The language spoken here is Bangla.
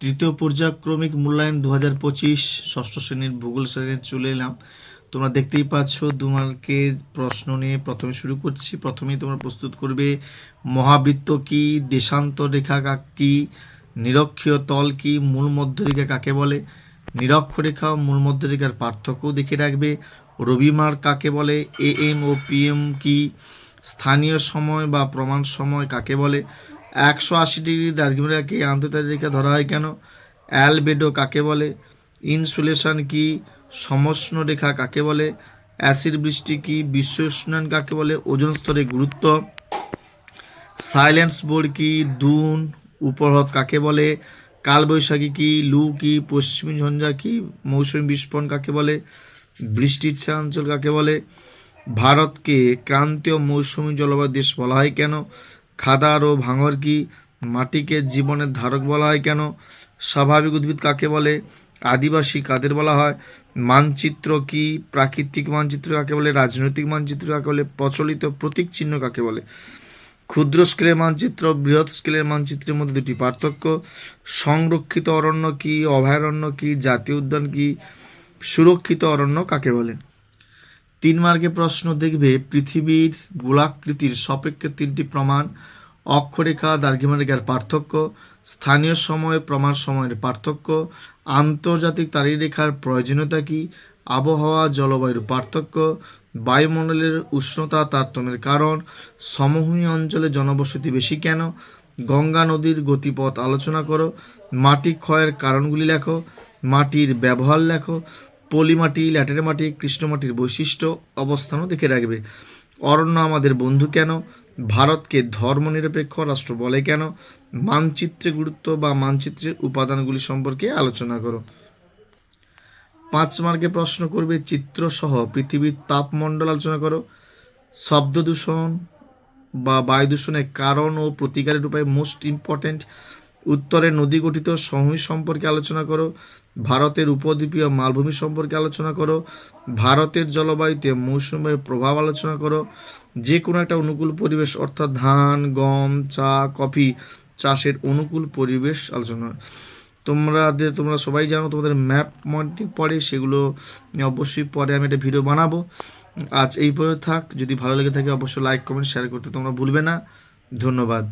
তৃতীয় পর্যায়ক্রমিক মূল্যায়ন দু হাজার পঁচিশ ষষ্ঠ শ্রেণির ভূগোল শ্রেণীতে চলে এলাম। তোমরা দেখতেই পাচ্ছ দু প্রশ্ন নিয়ে প্রথমে শুরু করছি। প্রথমেই তোমরা প্রস্তুত করবে, মহাবৃত্ত কি দেশান্তর রেখা কি, নিরক্ষীয় তল কি, মূল মধ্যরেখা কাকে বলে? নিরক্ষরেখা মূল মধ্যরেখার পার্থক্য দেখে রাখবে। রবিমার কাকে বলে? এ এম ও পিএম কি? স্থানীয় সময় বা প্রমাণ সময় কাকে বলে? একশো আশি ডিগ্রি দ্রাঘিমারেখাকে আন্তর্জাতিক রেখা ধরা হয় কেন? অ্যালবেডো কাকে বলে? ইনসুলেশন কি? সমষ্ণ রেখা কাকে বলে? অ্যাসিড বৃষ্টি কি? বিশ্ব উষ্ণায়ন কাকে বলে? ওজন স্তরের গুরুত্ব। সাইলেন্স বোর্ড কি? দুন উপহ্রদ কাকে বলে? কালবৈশাখী কি? লু কি? পশ্চিমী ঝঞ্ঝা কি? মৌসুমী বিস্ফোরণ কাকে বলে? বৃষ্টির ছায়া অঞ্চল কাকে বলে? ভারতকে ক্রান্তীয় মৌসুমী জলবায়ু দেশ বলা হয় কেন? খাদার ও ভাঙর কি মাটিকে জীবনের ধারক বলা হয় কেন? স্বাভাবিক উদ্ভিদ কাকে বলে? আদিবাসী কাদের বলা হয়? মানচিত্র কি প্রাকৃতিক মানচিত্র কাকে বলে? রাজনৈতিক মানচিত্র কাকে বলে? প্রচলিত প্রতীক চিহ্ন কাকে বলে? ক্ষুদ্র স্কেলের মানচিত্র, বৃহৎ স্কেলের মানচিত্রের মধ্যে দুটি পার্থক্য। সংরক্ষিত অরণ্য কি, অভয়ারণ্য কি, জাতীয় উদ্যান কি, সুরক্ষিত অরণ্য কাকে বলে? তিন মার্কে প্রশ্ন দেখবে, পৃথিবীর গোলাকৃতির সাপেক্ষে তিনটি প্রমাণ, অক্ষরেখা দ্রাঘিমারেখার পার্থক্য, স্থানীয় সময়, প্রমাণ সময়ের পার্থক্য, আন্তর্জাতিক তারিখরেখার প্রয়োজনীয়তা কি, আবহাওয়া, জলবায়ুর পার্থক্য, বায়ুমণ্ডলের উষ্ণতা, তারতম্যের কারণ, সমভূমি অঞ্চলে জনবসতি বেশি কেন, গঙ্গা নদীর গতিপথ আলোচনা করো, মাটি ক্ষয়ের কারণগুলি লেখো, মাটির ব্যবহার লেখো পলিমাটি ল্যাটের মাটি কৃষ্ণমাটির বৈশিষ্ট্য, অবস্থানও দেখে রাখবে। অরণ্য আমাদের বন্ধু কেন? ভারতকে ধর্মনিরপেক্ষ রাষ্ট্র বলে কেন? মানচিত্রে গুরুত্ব বা মানচিত্রের উপাদানগুলি সম্পর্কে আলোচনা করো। পাঁচ মার্কে প্রশ্ন করবে, চিত্রসহ পৃথিবীর তাপমণ্ডল আলোচনা করো। শব্দ দূষণ বা বায়ু দূষণের কারণ ও প্রতিকারের উপায় মোস্ট ইম্পর্ট্যান্ট উত্তরে নদী গঠিত সমভূমি সম্পর্কে আলোচনা করো, ভারতের উপদ্বীপীয় মালভূমি সম্পর্কে আলোচনা করো, ভারতের জলবায়ুতে মৌসুমের প্রভাব আলোচনা করো যে কোনো একটা অনুকূল পরিবেশ অর্থাৎ ধান, গম, চা, কফি চাষের অনুকূল পরিবেশ আলোচনা। তোমরা যে- তোমরা সবাই জানো, তোমাদের ম্যাপ মডেল পড়ে, সেগুলো অবশ্যই পরে আমি একটা ভিডিও বানাবো। আজ এই পর্যন্ত থাক, যদি ভালো লেগে থাকে অবশ্যই লাইক, কমেন্ট, শেয়ার করতে তোমরা ভুলবে না। ধন্যবাদ।